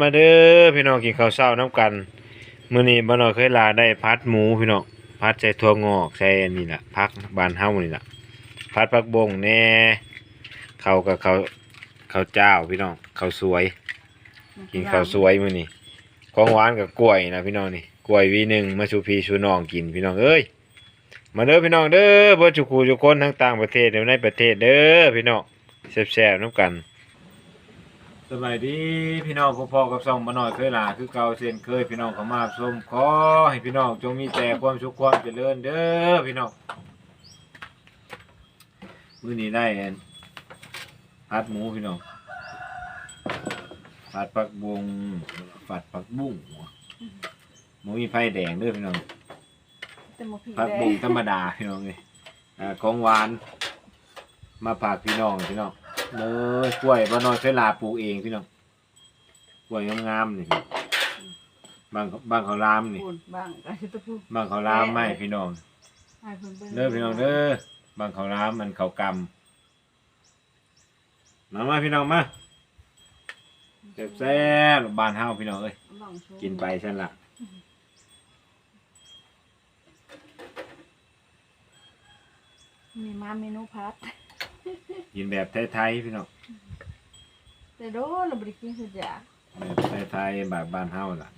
มาเด้อพี่น้องกินข้าวเช้าน้ำกันมื้อนี้บ่น้อยเคยลาได้พัดหมูพี่น้องพัดใส่ถั่วงอกใส่อันนี้ล่ะผักบานเฮานี่ล่ะพัดผักบงแน่ข้าวกับข้าวข้าวเจ้าพี่น้องข้าวสวย กินข้าวสวยมื้อนี้ของหวานกับกล้วยนะพี่น้องนี่กล้วยวีหนึ่งมาชูพี่ชูน้องกินพี่น้องเอ้ยมาเด้อพี่น้องเด้อบ่จุกูจุคนทั้งต่างประเทศและในประเทศเด้อพี่น้องแซ่บๆน้ำกัน สบายดีพี่น้องพ่อๆกับสองมาหน่อยเคยลาคือเก่าเส้นเคยพี่น้องเขามาชมขอให้พี่น้องจงมีแต่ความสุขความเจริญเด้อพี่น้องมื้อนี้ได้อันผัดหมูพี่น้องผัดผักบุงผัดผักบุ้งหมูมีไฟแดงเด้อพี่น้องแต่หมกผีผักแดบุ้งงธรรมดาพี่น้องเลยอ่าของหวาน มาฝากพี่น้องพี่น้อง เลยกล้วยบ้านน้อยเคยลาปลูกเองพี่น้องกล้วยงามๆนี่พี่บางบางเขาวรามนี่ พูนบ้างก็จะพูดบางเขาวรามไม่พี่น้องให้เพิ่นเบิ่งเด้อพี่น้องเด้อบางเขาวรามมันเขาวกำมามาพี่น้องมาแซ่บๆบ้านเฮาพี่น้องเอ้ย ลองโชว์กินไปฉันละมีมาเมนูพัด กินแบบไทยๆพี่น้องแต่โดนเราบ่ได้กินสุดอยากแบบไทยๆแบบบ้านเฮาล่ะ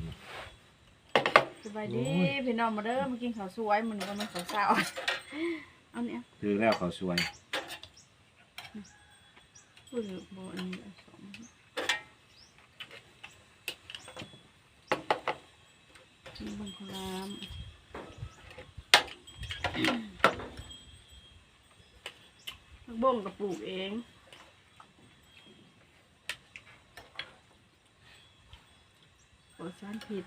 สบายดีโอ้ยพี่น้องมาเด้อมากินข้าวสวยมื้อนี้ก็มันข้าวเช้าเอาเนี่ยคือแล้วเขาวสวยพูดอยู่บ่อันนี้อันสองนี่เบังคลามผัก บ้งก็ปลูกเองปลดสารผิด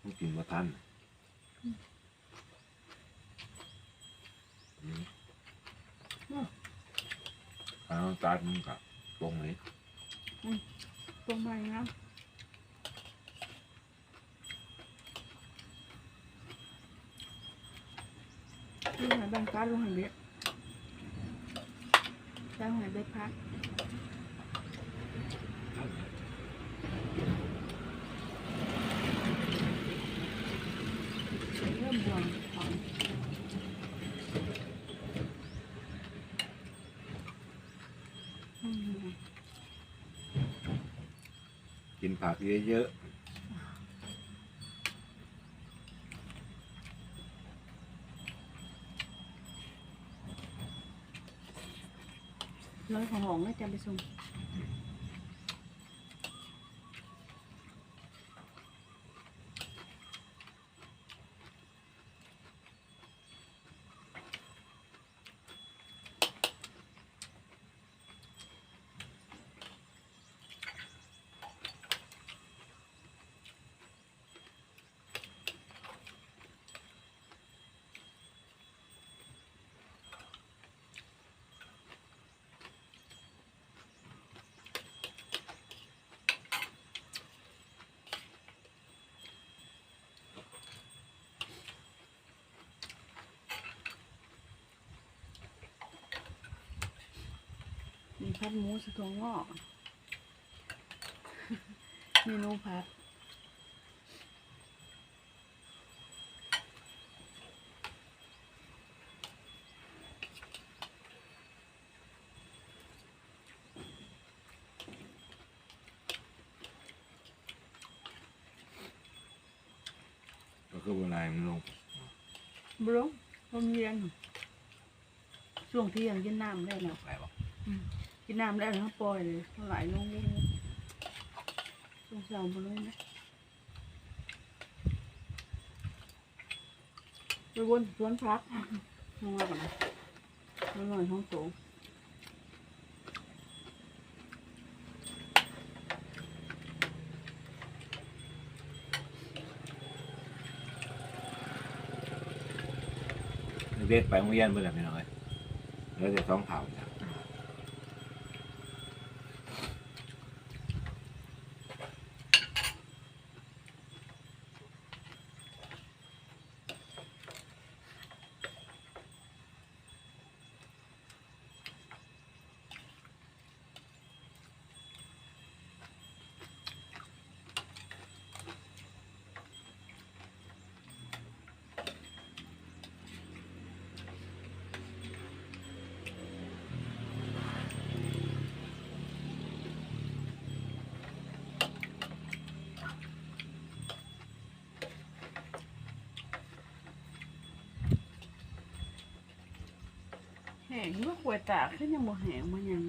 ผู้กินว่าทันอืมเอาตัดมันกับ ตรงนี้ตรงไหนนะนี่หายบังการลงหายเบ็ดแล้วหายเบ็ดพักเริ่มบวมของอืม กินผักเยอะร้อยของหองน่าจะไปส่ง มีพัดหมูสะทวงงอกเมนูพัดๆก็คือเวลามันลงบลงลมเย็นช่วงเที่ยงกินน้ำได้แล้ว ไปบอก กินน้ำได้แล้วปล่อยเลยเท่าไหร่ลงเลยช่วงเช้ามาเลยนะไปวนสวนพักน้องว่ากันนะน้องหน่อยท้องโตเด็กไปโรงเรียนเมื่อไหร่ไม่น้อยแล้วจะท้องเผาจ้ะ ห้ งเมื่อขวดตากขึ้นยังบ่แหงมันยัง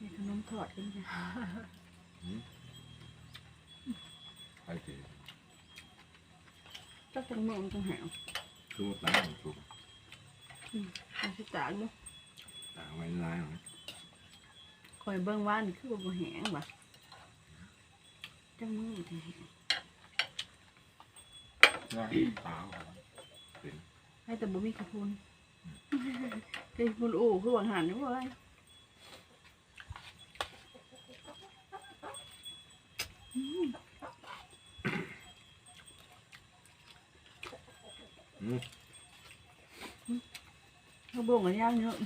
มีขนมทอดขึ้นจ้ะไปสิจักจังเมือมันจังแห้งชูตายของชูเอาสิตากเนาะตางไว้ลายของคอยเบิ่งว่านี่คือว่าบ่แหงว่ะจังมือมันจังแห้งลายตางเป็นให้แต่บ่มีกระพุน กระพุนโอ้คือว่าหันนี่บ่ไอ้อืมเขาบ่งกันย่างเยอะ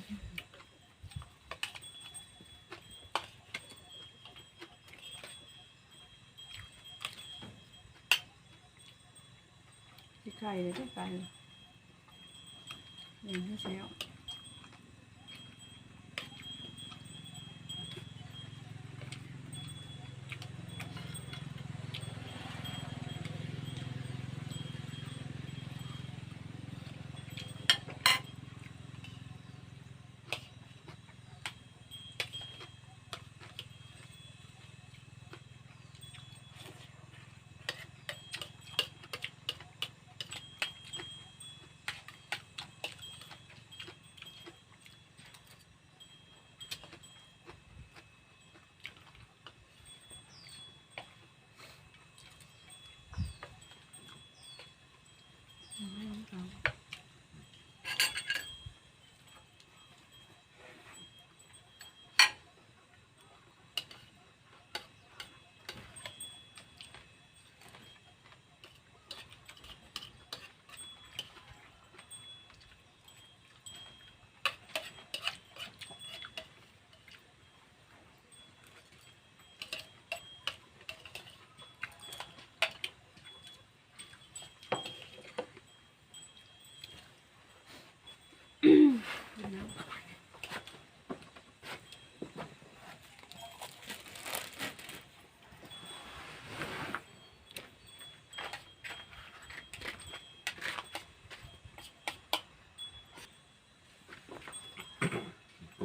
สิไข่เลยได้ไก่ เลยอย่างที่เชียว ก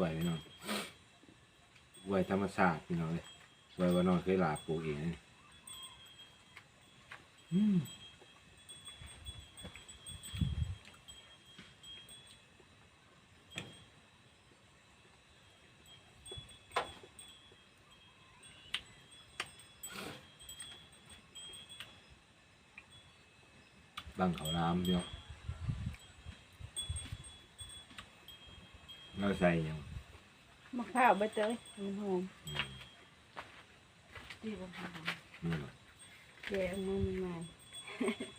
ล้วยพี่น้องกล้วยธรรมชาติพี่น้องเลยกล้วยว่านอนเคยหลาปลูกเองนี่อืมบังเขาน้ำพี่น้องเราใส่ยัง มะพร้าวใบเตยมันหอมดีบ่หอมนี่เหรอแกะมันมันมาอืม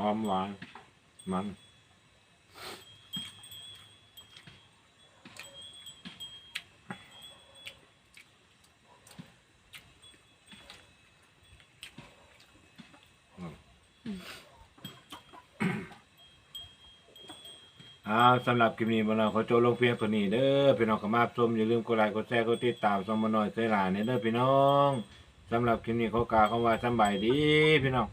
หอมหวานมันอ่าสำหรับคลิปนี้บรรณาขอโจบลงเพียงเท่านี้เด้อพี่น้องขมาชมอย่าลืมกดไลค์กดแชร์กดติดตามสมมน้อยเคยหลานเด้อพี่น้องสำหรับคลิปนี้ขอกล่าวคำว่าสำบายดีพี่น้อง